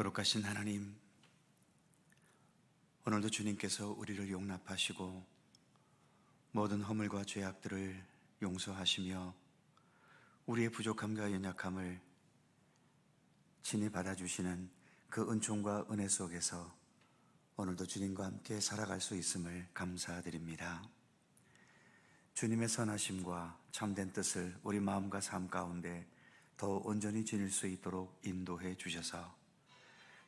거룩하신 하나님, 오늘도 주님께서 우리를 용납하시고 모든 허물과 죄악들을 용서하시며 우리의 부족함과 연약함을 친히 받아주시는 그 은총과 은혜 속에서 오늘도 주님과 함께 살아갈 수 있음을 감사드립니다. 주님의 선하심과 참된 뜻을 우리 마음과 삶 가운데 더 온전히 지닐 수 있도록 인도해 주셔서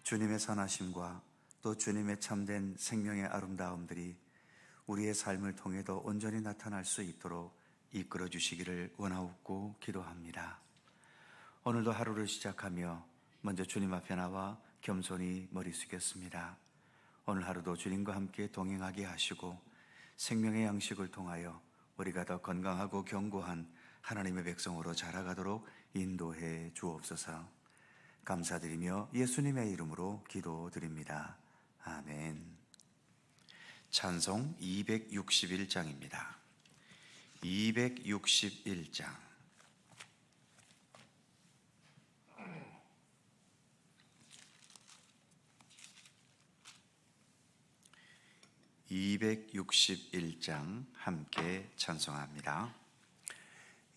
주님의 선하심과 또 주님의 참된 생명의 아름다움들이 우리의 삶을 통해도 온전히 나타날 수 있도록 이끌어 주시기를 원하옵고 기도합니다. 오늘도 하루를 시작하며 먼저 주님 앞에 나와 겸손히 머리 숙였습니다. 오늘 하루도 주님과 함께 동행하게 하시고 생명의 양식을 통하여 우리가 더 건강하고 견고한 하나님의 백성으로 자라가도록 인도해 주옵소서. 감사드리며 예수님의 이름으로 기도드립니다. 아멘. 찬송 261장입니다. 261장. (261장) 함께 찬송합니다.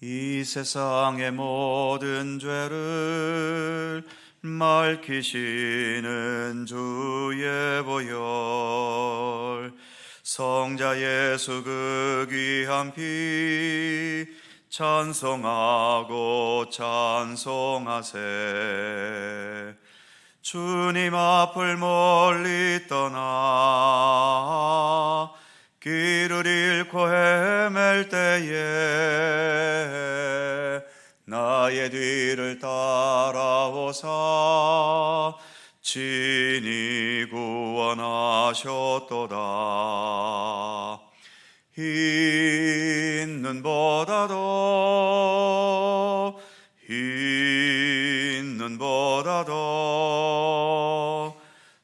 이 세상의 모든 죄를 맑히시는 주의 보혈. 성자 예수 그 귀한 피 찬송하고 찬송하세. 주님 앞을 멀리 떠나 길을 잃고 헤맬 때에 나의 뒤를 따라오사 친히 구원하셨도다. 있는 보다도 있는 보다도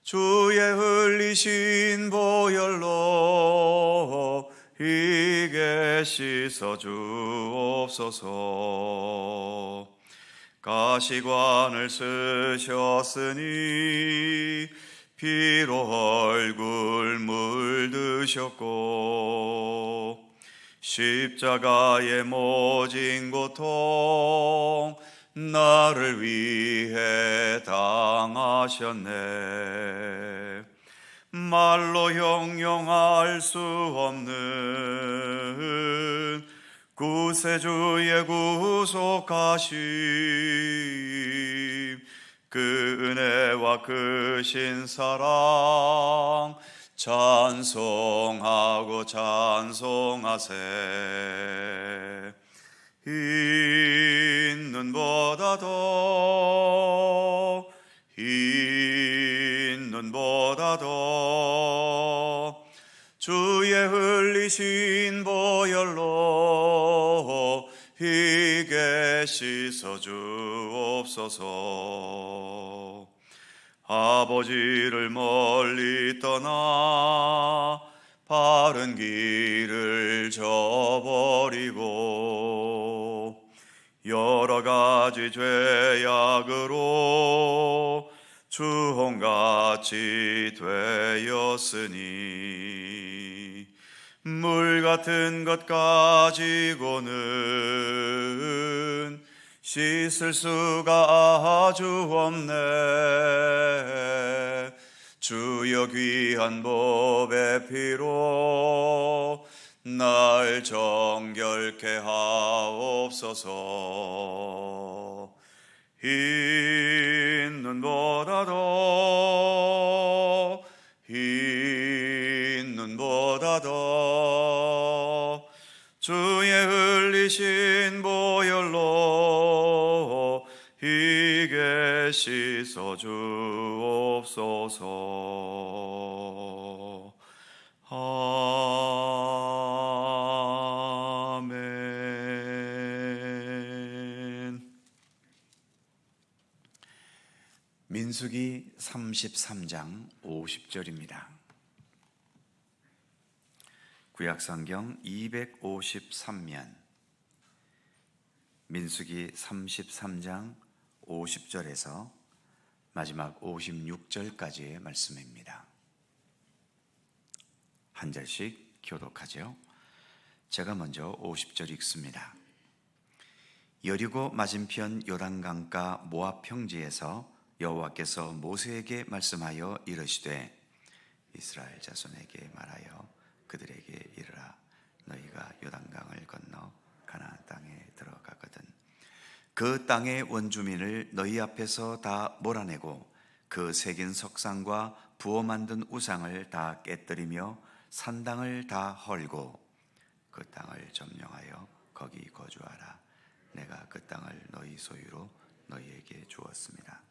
주의 흘리신 보 씻어 주옵소서. 가시관을 쓰셨으니 피로 얼굴 물드셨고 십자가의 모진 고통 나를 위해 당하셨네 말로 형용할 수 없는 구세주의 구속하심 그 은혜와 그 신사랑 찬송하고 찬송하세. 있는 보다도 있는 보다도 주의 흘리신 보혈로 희게 씻어 주옵소서. 아버지를 멀리 떠나 바른 길을 저버리고 여러 가지 죄악으로 주홍같이 되었으니 물 같은 것 가지고는 씻을 수가 아주 없네. 주여 귀한 법의 피로 날 정결케 하옵소서 있는 보다도 있는 보다도. 주의 흘리신 보혈로 이게 씻어 주옵소서. 아 민수기 33장 50절입니다. 구약성경 253면 민수기 33장 50절에서 마지막 56절까지의 말씀입니다. 한 절씩 교독하죠. 제가 먼저 50절 읽습니다. 여리고 맞은편 요단강가 모압 평지에서 여호와께서 모세에게 말씀하여 이르시되 이스라엘 자손에게 말하여 그들에게 이르라. 너희가 요단강을 건너 가나안 땅에 들어가거든. 그 땅의 원주민을 너희 앞에서 다 몰아내고 그 새긴 석상과 부어 만든 우상을 다 깨뜨리며 산당을 다 헐고 그 땅을 점령하여 거기 거주하라. 내가 그 땅을 너희 소유로 너희에게 주었습니다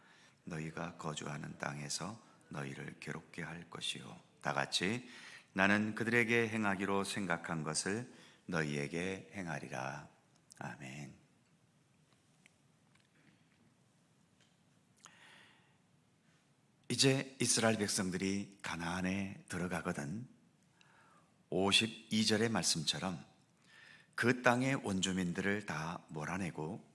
너희가 거주하는 땅에서 너희를 괴롭게 할 것이요 다 같이 나는 그들에게 행하기로 생각한 것을 너희에게 행하리라 아멘. 이제 이스라엘 백성들이 가나안에 들어가거든 52절의 말씀처럼 그 땅의 원주민들을 다 몰아내고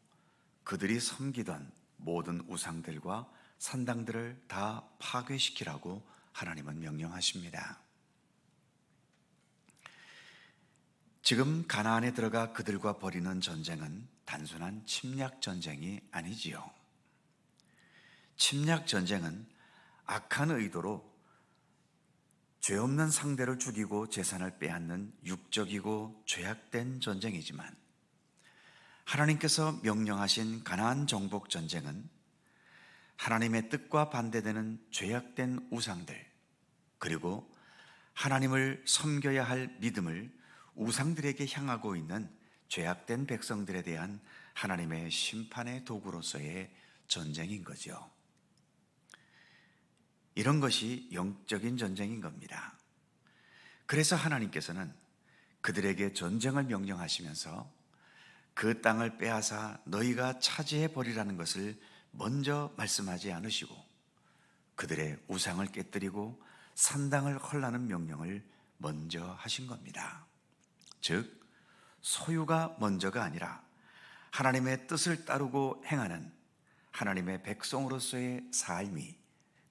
그들이 섬기던 모든 우상들과 산당들을 다 파괴시키라고 하나님은 명령하십니다. 지금 가나안에 들어가 그들과 벌이는 전쟁은 단순한 침략 전쟁이 아니지요. 침략 전쟁은 악한 의도로 죄 없는 상대를 죽이고 재산을 빼앗는 육적이고 죄악된 전쟁이지만 하나님께서 명령하신 가나안 정복 전쟁은 하나님의 뜻과 반대되는 죄악된 우상들 그리고 하나님을 섬겨야 할 믿음을 우상들에게 향하고 있는 죄악된 백성들에 대한 하나님의 심판의 도구로서의 전쟁인 거죠. 이런 것이 영적인 전쟁인 겁니다. 그래서 하나님께서는 그들에게 전쟁을 명령하시면서 그 땅을 빼앗아 너희가 차지해 버리라는 것을 먼저 말씀하지 않으시고 그들의 우상을 깨뜨리고 산당을 헐라는 명령을 먼저 하신 겁니다. 즉, 소유가 먼저가 아니라 하나님의 뜻을 따르고 행하는 하나님의 백성으로서의 삶이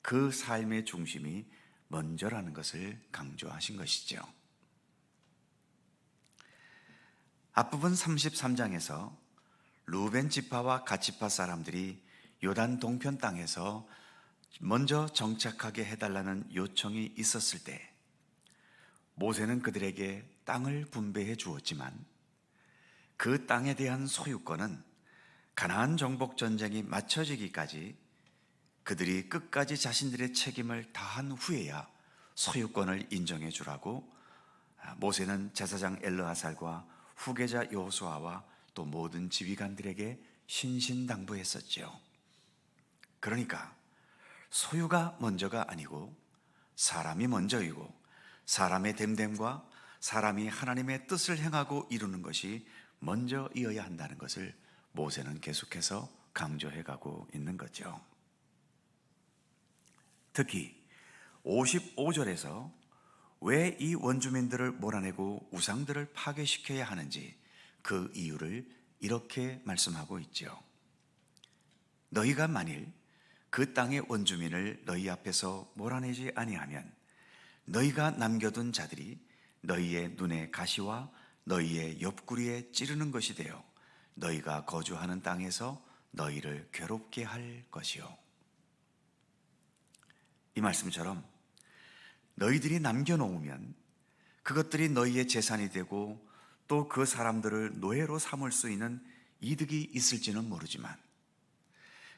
그 삶의 중심이 먼저라는 것을 강조하신 것이죠. 앞부분 33장에서 루벤 지파와 가치파 사람들이 요단 동편 땅에서 먼저 정착하게 해달라는 요청이 있었을 때 모세는 그들에게 땅을 분배해 주었지만 그 땅에 대한 소유권은 가나안 정복 전쟁이 마쳐지기까지 그들이 끝까지 자신들의 책임을 다한 후에야 소유권을 인정해 주라고 모세는 제사장 엘르하살과 후계자 여호수아와 또 모든 지휘관들에게 신신당부했었죠. 그러니까 소유가 먼저가 아니고 사람이 먼저이고 사람의 됨됨과 사람이 하나님의 뜻을 행하고 이루는 것이 먼저이어야 한다는 것을 모세는 계속해서 강조해 가고 있는 거죠. 특히 55절에서 왜 이 원주민들을 몰아내고 우상들을 파괴시켜야 하는지 그 이유를 이렇게 말씀하고 있죠. 너희가 만일 그 땅의 원주민을 너희 앞에서 몰아내지 아니하면 너희가 남겨둔 자들이 너희의 눈에 가시와 너희의 옆구리에 찌르는 것이 되어 너희가 거주하는 땅에서 너희를 괴롭게 할 것이요. 이 말씀처럼 너희들이 남겨놓으면 그것들이 너희의 재산이 되고 또 그 사람들을 노예로 삼을 수 있는 이득이 있을지는 모르지만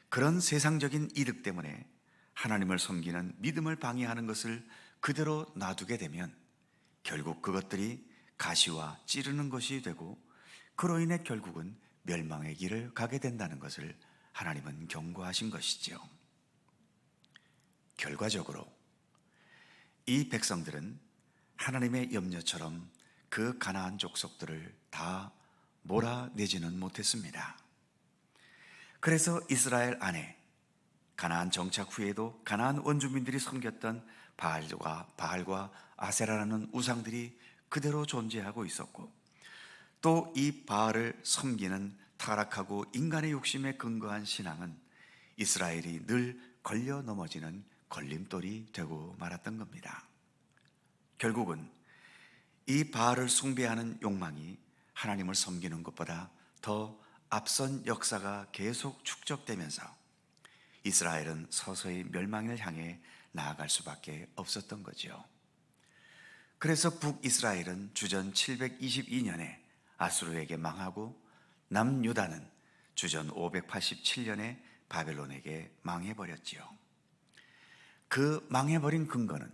그런 세상적인 이득 때문에 하나님을 섬기는 믿음을 방해하는 것을 그대로 놔두게 되면 결국 그것들이 가시와 찌르는 것이 되고 그로 인해 결국은 멸망의 길을 가게 된다는 것을 하나님은 경고하신 것이지요. 결과적으로 이 백성들은 하나님의 염려처럼 그 가나안 족속들을 다 몰아내지는 못했습니다. 그래서 이스라엘 안에 가나안 정착 후에도 가나안 원주민들이 섬겼던 바알과 바알과 아세라라는 우상들이 그대로 존재하고 있었고 또 이 바알을 섬기는 타락하고 인간의 욕심에 근거한 신앙은 이스라엘이 늘 걸려 넘어지는 걸림돌이 되고 말았던 겁니다. 결국은 이 바알을 숭배하는 욕망이 하나님을 섬기는 것보다 더 앞선 역사가 계속 축적되면서 이스라엘은 서서히 멸망을 향해 나아갈 수밖에 없었던 거죠. 그래서 북이스라엘은 주전 722년에 아수르에게 망하고 남유다는 주전 587년에 바벨론에게 망해버렸지요. 그 망해버린 근거는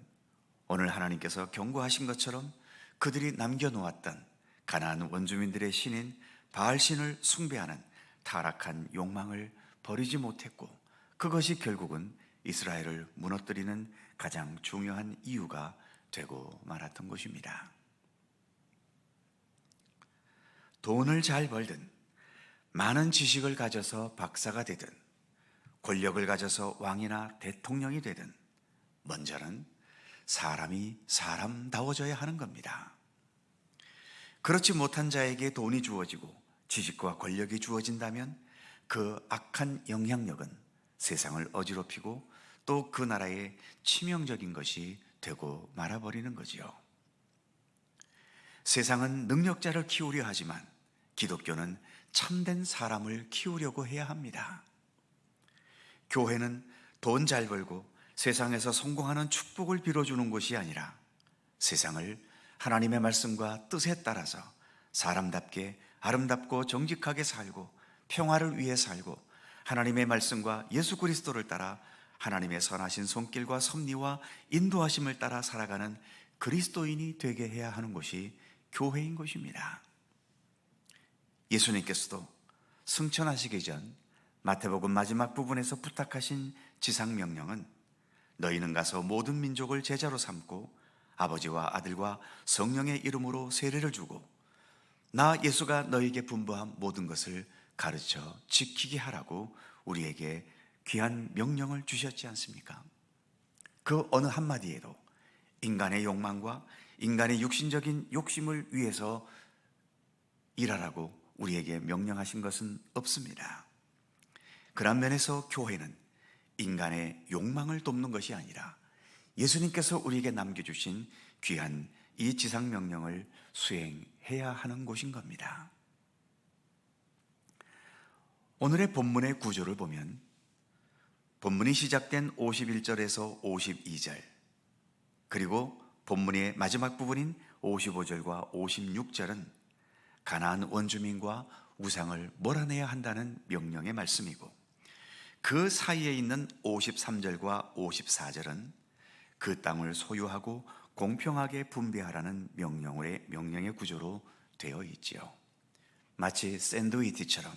오늘 하나님께서 경고하신 것처럼 그들이 남겨놓았던 가나안 원주민들의 신인 바알신을 숭배하는 타락한 욕망을 버리지 못했고 그것이 결국은 이스라엘을 무너뜨리는 가장 중요한 이유가 되고 말았던 것입니다. 돈을 잘 벌든 많은 지식을 가져서 박사가 되든 권력을 가져서 왕이나 대통령이 되든 먼저는 사람이 사람다워져야 하는 겁니다. 그렇지 못한 자에게 돈이 주어지고 지식과 권력이 주어진다면 그 악한 영향력은 세상을 어지럽히고 또 그 나라의 치명적인 것이 되고 말아버리는 거지요. 세상은 능력자를 키우려 하지만 기독교는 참된 사람을 키우려고 해야 합니다. 교회는 돈 잘 벌고 세상에서 성공하는 축복을 빌어주는 곳이 아니라 세상을 하나님의 말씀과 뜻에 따라서 사람답게 아름답고 정직하게 살고 평화를 위해 살고 하나님의 말씀과 예수 그리스도를 따라 하나님의 선하신 손길과 섭리와 인도하심을 따라 살아가는 그리스도인이 되게 해야 하는 곳이 교회인 것입니다. 예수님께서도 승천하시기 전 마태복음 마지막 부분에서 부탁하신 지상 명령은 너희는 가서 모든 민족을 제자로 삼고 아버지와 아들과 성령의 이름으로 세례를 주고 나 예수가 너에게 분부한 모든 것을 가르쳐 지키게 하라고 우리에게 귀한 명령을 주셨지 않습니까? 그 어느 한마디에도 인간의 욕망과 인간의 육신적인 욕심을 위해서 일하라고 우리에게 명령하신 것은 없습니다. 그런 면에서 교회는 인간의 욕망을 돕는 것이 아니라 예수님께서 우리에게 남겨주신 귀한 이 지상 명령을 수행해야 하는 곳인 겁니다. 오늘의 본문의 구조를 보면 본문이 시작된 51절에서 52절 그리고 본문의 마지막 부분인 55절과 56절은 가나안 원주민과 우상을 몰아내야 한다는 명령의 말씀이고 그 사이에 있는 53절과 54절은 그 땅을 소유하고 공평하게 분배하라는 명령의 명령의 구조로 되어 있지요. 마치 샌드위치처럼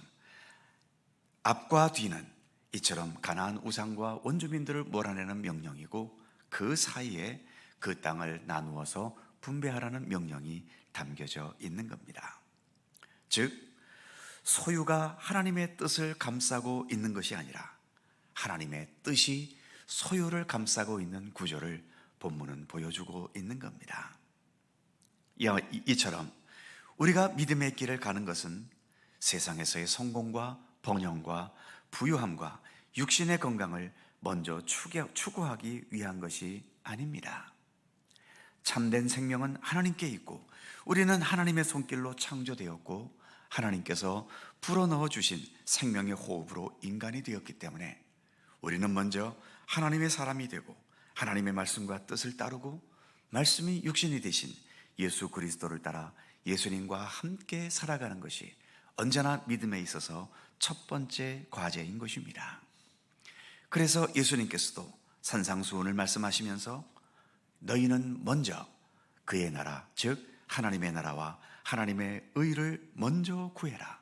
앞과 뒤는 이처럼 가나안 우상과 원주민들을 몰아내는 명령이고 그 사이에 그 땅을 나누어서 분배하라는 명령이 담겨져 있는 겁니다. 즉 소유가 하나님의 뜻을 감싸고 있는 것이 아니라 하나님의 뜻이 소유를 감싸고 있는 구조를 본문은 보여주고 있는 겁니다. 이처럼 우리가 믿음의 길을 가는 것은 세상에서의 성공과 번영과 부유함과 육신의 건강을 먼저 추구하기 위한 것이 아닙니다. 참된 생명은 하나님께 있고 우리는 하나님의 손길로 창조되었고 하나님께서 불어넣어 주신 생명의 호흡으로 인간이 되었기 때문에 우리는 먼저 하나님의 사람이 되고 하나님의 말씀과 뜻을 따르고 말씀이 육신이 되신 예수 그리스도를 따라 예수님과 함께 살아가는 것이 언제나 믿음에 있어서 첫 번째 과제인 것입니다. 그래서 예수님께서도 산상수훈을 말씀하시면서 너희는 먼저 그의 나라, 즉 하나님의 나라와 하나님의 의를 먼저 구해라.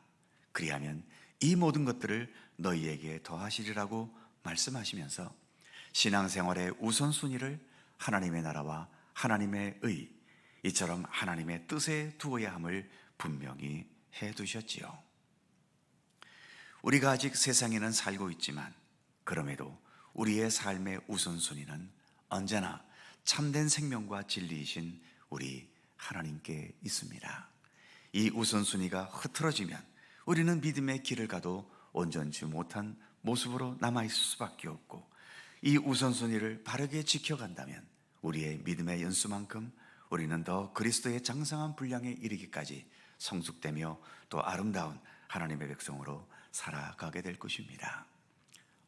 그리하면 이 모든 것들을 너희에게 더하시리라고 말씀하시면서 신앙생활의 우선순위를 하나님의 나라와 하나님의 의, 이처럼 하나님의 뜻에 두어야 함을 분명히 해 두셨지요. 우리가 아직 세상에는 살고 있지만 그럼에도 우리의 삶의 우선순위는 언제나 참된 생명과 진리이신 우리 하나님께 있습니다. 이 우선순위가 흐트러지면 우리는 믿음의 길을 가도 온전치 못한 모습으로 남아있을 수밖에 없고 이 우선순위를 바르게 지켜간다면 우리의 믿음의 연수만큼 우리는 더 그리스도의 장성한 분량에 이르기까지 성숙되며 또 아름다운 하나님의 백성으로 살아가게 될 것입니다.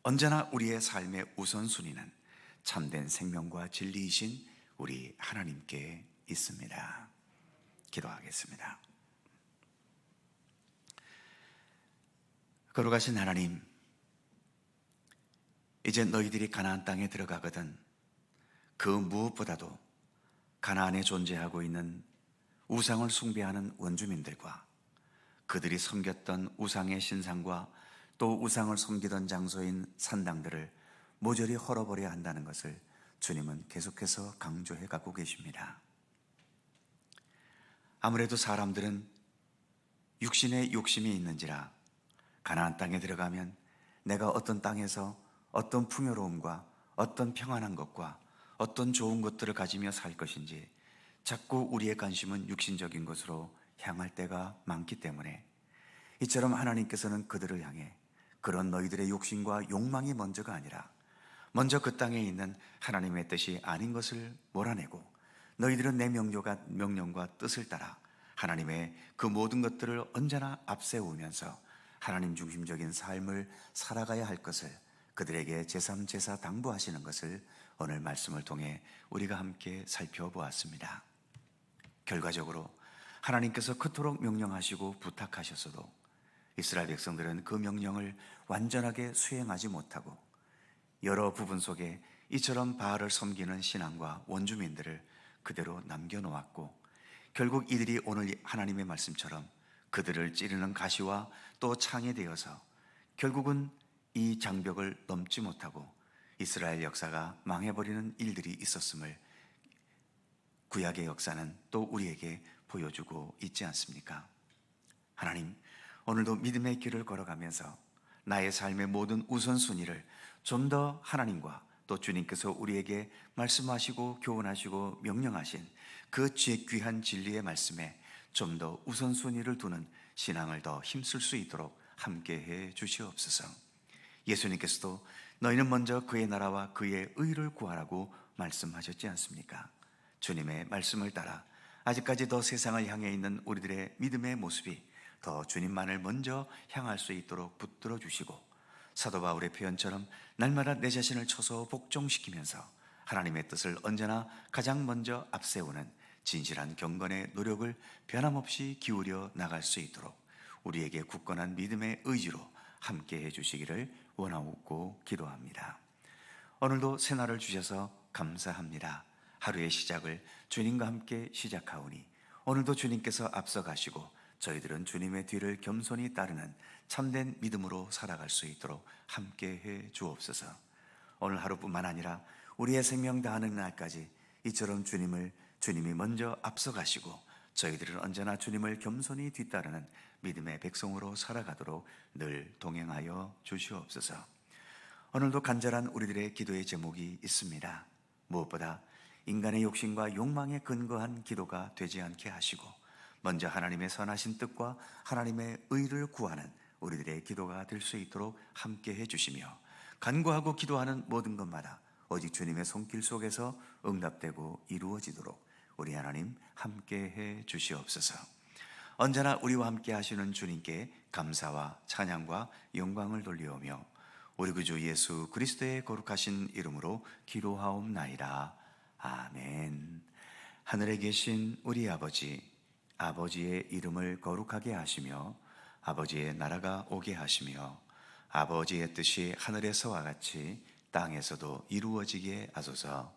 언제나 우리의 삶의 우선순위는 참된 생명과 진리이신 우리 하나님께 있습니다. 기도하겠습니다. 걸어가신 하나님, 이제 너희들이 가나안 땅에 들어가거든 그 무엇보다도 가나안에 존재하고 있는 우상을 숭배하는 원주민들과 그들이 섬겼던 우상의 신상과 또 우상을 섬기던 장소인 산당들을 모조리 헐어버려야 한다는 것을 주님은 계속해서 강조해 가고 계십니다. 아무래도 사람들은 육신의 욕심이 있는지라 가나안 땅에 들어가면 내가 어떤 땅에서 어떤 풍요로움과 어떤 평안한 것과 어떤 좋은 것들을 가지며 살 것인지 자꾸 우리의 관심은 육신적인 것으로 향할 때가 많기 때문에 이처럼 하나님께서는 그들을 향해 그런 너희들의 욕심과 욕망이 먼저가 아니라 먼저 그 땅에 있는 하나님의 뜻이 아닌 것을 몰아내고 너희들은 내 명령과, 명령과 뜻을 따라 하나님의 그 모든 것들을 언제나 앞세우면서 하나님 중심적인 삶을 살아가야 할 것을 그들에게 제3, 제사 당부하시는 것을 오늘 말씀을 통해 우리가 함께 살펴보았습니다. 결과적으로 하나님께서 그토록 명령하시고 부탁하셨어도 이스라엘 백성들은 그 명령을 완전하게 수행하지 못하고 여러 부분 속에 이처럼 바알을 섬기는 신앙과 원주민들을 그대로 남겨놓았고 결국 이들이 오늘 하나님의 말씀처럼 그들을 찌르는 가시와 또 창에 되어서 결국은 이 장벽을 넘지 못하고 이스라엘 역사가 망해버리는 일들이 있었음을 구약의 역사는 또 우리에게 보여주고 있지 않습니까? 하나님, 오늘도 믿음의 길을 걸어가면서 나의 삶의 모든 우선순위를 좀 더 하나님과 또 주님께서 우리에게 말씀하시고 교훈하시고 명령하신 그 귀한 진리의 말씀에 좀 더 우선순위를 두는 신앙을 더 힘쓸 수 있도록 함께 해 주시옵소서. 예수님께서도 너희는 먼저 그의 나라와 그의 의를 구하라고 말씀하셨지 않습니까? 주님의 말씀을 따라 아직까지 더 세상을 향해 있는 우리들의 믿음의 모습이 더 주님만을 먼저 향할 수 있도록 붙들어 주시고 사도 바울의 표현처럼 날마다 내 자신을 쳐서 복종시키면서 하나님의 뜻을 언제나 가장 먼저 앞세우는 진실한 경건의 노력을 변함없이 기울여 나갈 수 있도록 우리에게 굳건한 믿음의 의지로 함께 해 주시기를 원하고 기도합니다. 오늘도 새날을 주셔서 감사합니다. 하루의 시작을 주님과 함께 시작하오니 오늘도 주님께서 앞서 가시고 저희들은 주님의 뒤를 겸손히 따르는 참된 믿음으로 살아갈 수 있도록 함께 해 주옵소서. 오늘 하루뿐만 아니라 우리의 생명 다하는 날까지 이처럼 주님을 주님이 먼저 앞서 가시고 저희들은 언제나 주님을 겸손히 뒤따르는 믿음의 백성으로 살아가도록 늘 동행하여 주시옵소서. 오늘도 간절한 우리들의 기도의 제목이 있습니다. 무엇보다 인간의 욕심과 욕망에 근거한 기도가 되지 않게 하시고 먼저 하나님의 선하신 뜻과 하나님의 의를 구하는 우리들의 기도가 될 수 있도록 함께 해 주시며 간구하고 기도하는 모든 것마다 오직 주님의 손길 속에서 응답되고 이루어지도록 우리 하나님 함께 해 주시옵소서. 언제나 우리와 함께 하시는 주님께 감사와 찬양과 영광을 돌리오며 우리 구주 예수 그리스도의 거룩하신 이름으로 기도하옵나이다. 아멘. 하늘에 계신 우리 아버지, 아버지의 이름을 거룩하게 하시며 아버지의 나라가 오게 하시며 아버지의 뜻이 하늘에서와 같이 땅에서도 이루어지게 하소서.